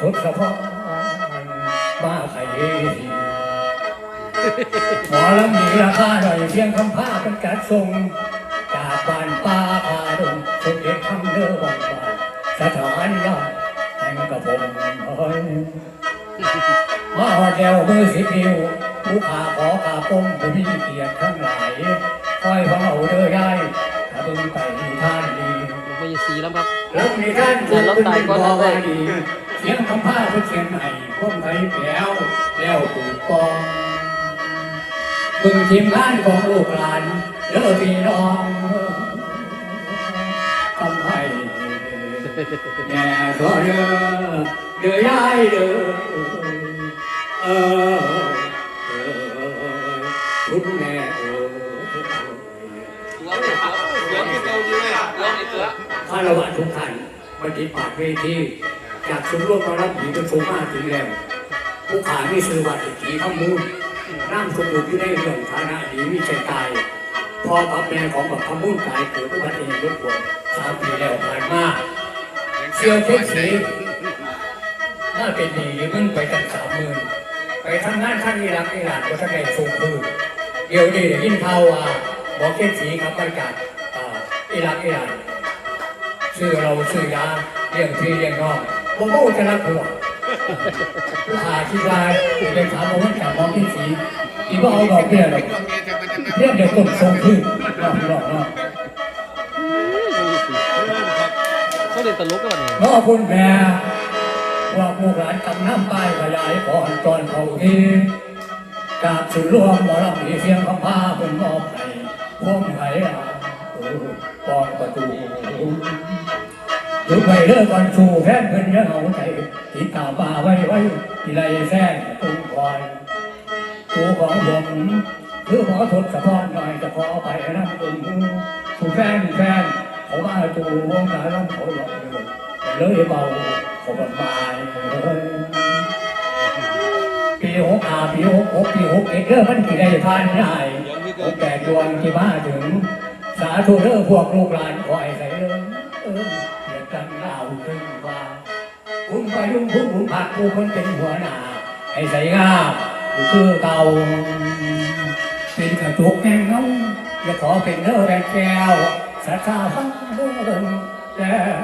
ทศพรมาไขหมอลำมีราคาหน่อยเพียงคำผ้าเป็นจัดทรงจากบ้านป่าพาดงสุดเด็ดคำเด้อวันวานสถานยอดแห่งกระผมเอ้ยมาหอดแล้วมือสิบนิ้วผู้ขาขอขาปมผู้มีเกียรติทั้งหลายคอยฟังเอาเด้อยายถ้าเบิ่งไปท่านดีไม่สีแล้วครับแล้วมีท่านคุณเป็นบ่ว่าดี เสียงคำผ้าเพื่อเขียนให้พวกไทยแก้วแล้วถูกปองบึงทีมงานของลูกหลานเด้อพี่น้องทำให้แน่ก็เด้อเด้อยายเด้อเออเออคุณแม่เออข้ารวะทุกท่านบันทิปากเวที จากชุมร่วมมารับผีกระทรวงมาถึงแล้วผู้ขานี่ซื้อวัดผีข้ามูลร่างสมบูรณ์ที่ได้เรื่องฐานะดีมีใจตาย พอกับแม่ของบักขมูลตายเกิดอุบัติเหตุรถพ่วงสามปีแล้วผ่านมาเชื่อเช็คสีถ้าเป็นดีมึงไปตั้งสามหมื่นไปทำงานท่านอิรักอิหร่านก็ท่านได้ส่งคืนเดี๋ยวนี้ยินข่าว่าบอกเช็คสีครับประกาศอ่าอิรักอิหร่านชื่อเราชื่อยาเลี้ยงพี่เลี้ยงน้อง ผมก็จะรักหัวผู้ขาที่ลายเป็นถามผมว่าจากมองที่สีที่ว่าเอาดอกเบี้ยหรอกเบี้ยเดี๋ยวต้นทรงขึ้นรอบรอบรอบเขาเล่นตลกกันเนี่ยขอบคุณแม่ว่าผู้หลานกำน้ำป้ายขยายก่อนตอนเขาทีจากสุดรวมหมอลำมีเสียงคำพาเป็นมอบให้พวงไหอาโอ้ปอนประตู ดูไปเลิกก่อนชูแค่เพื่อนเยอะเอาใจติดตาป่าไว้ไว้ที่ไรแท้ตุ้งคอยตัวของผมคือขอทดสะพอนหน่อยจะขอไปนั่งตุ่มชูแฟนแฟนเขามาตูวงการล้ำเขาหลอกเลยเบาเขาบานบายปีหกอาปีหกหกปีหกเอ็ดเริ่มมันกี่ได้ผ่านได้โอแก่ดวงที่มาถึง สาธุเด้อพวกลูกหลานคอยใส่เด้อ กันเล่าขึ้นว่าคุณไปยุ่งคุณคุณผักกูคนเป็นหัวหน้าไอ้ใส่งามผู้คือเก่าเป็นกระจกแห่งเงอย่าขอเป็นเด้อแบกแก้วสัทธาฟังเด้อเด้อแล้ว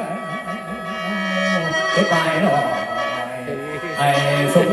จะไปหน่อยให้สม